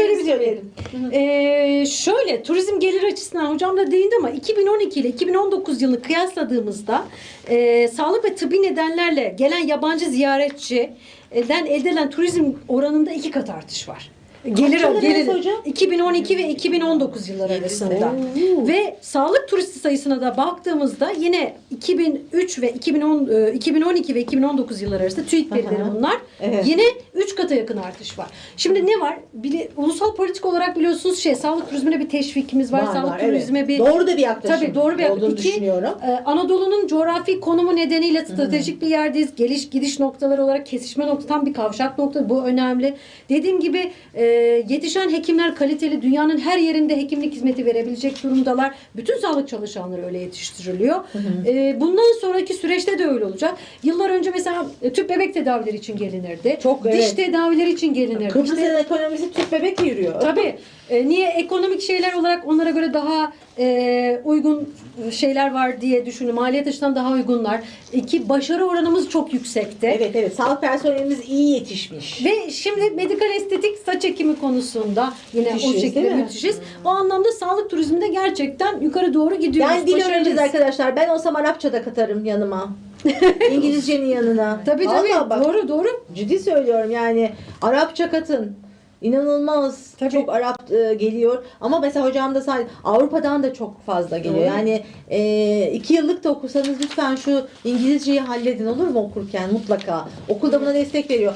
söyleyebilir söyleyelim. miyim? Ee, şöyle turizm gelir açısından hocam da değindi ama 2012 ile 2019 yılını kıyasladığımızda e, sağlık ve tıbbi nedenlerle gelen yabancı ziyaretçiden elde edilen turizm oranında iki kat artış var. Gelir, gelir hocam? 2012 ve 2019 yılları arasında. Oo. Ve sağlık turisti sayısına da baktığımızda yine 2003 ve 2010 e, 2012 ve 2019 yılları arasında TÜİK verileri bunlar. Evet. Yine 3 kata yakın artış var. Şimdi ne var? Bili, ulusal politik olarak biliyorsunuz şey sağlık turizmine bir teşvikimiz var. Var, sağlık var, evet. turizme bir Doğru da bir yaklaşım Tabii doğru bir yaklaşım. İki, e, Anadolu'nun coğrafi konumu nedeniyle stratejik bir yerdeyiz. Geliş gidiş noktaları olarak kesişme nokta tam bir kavşak nokta. Bu önemli. Dediğim gibi e, yetişen hekimler kaliteli dünyanın her yerinde hekimlik hizmeti verebilecek durumdalar. Bütün sağlık çalışanları öyle yetiştiriliyor. E, bundan sonraki süreçte de öyle olacak. Yıllar önce mesela e, tüp bebek tedavileri için gelinirdi. Çok, Diş evet. Tedavileri için gelinirdi. Kıbrıs'ın İşte- ekonomisi tüp bebek yürüyor. Tabii. E, niye ekonomik şeyler olarak onlara göre daha e, uygun şeyler var diye düşünün. Maliyet açısından daha uygunlar. İki başarı oranımız çok yüksekte. Evet evet sağlık personelimiz iyi yetişmiş. Ve şimdi medikal estetik saç ekimi konusunda yine o Müthişiz, şekilde değil mi? müthişiz. O anlamda sağlık turizminde gerçekten yukarı doğru gidiyoruz. Ben dil öğreneceğiz arkadaşlar. Ben olsam Arapça da katarım yanıma. İngilizcenin yanına. Tabii tabii. Vallahi bak, Doğru doğru. Ciddi söylüyorum yani Arapça katın. İnanılmaz Tabii. çok Arap e, geliyor ama mesela hocam da sadece Avrupa'dan da çok fazla geliyor. Doğru. Yani e, iki yıllık da okusanız lütfen şu İngilizceyi halledin olur mu okurken mutlaka. Okulda buna destek veriyor.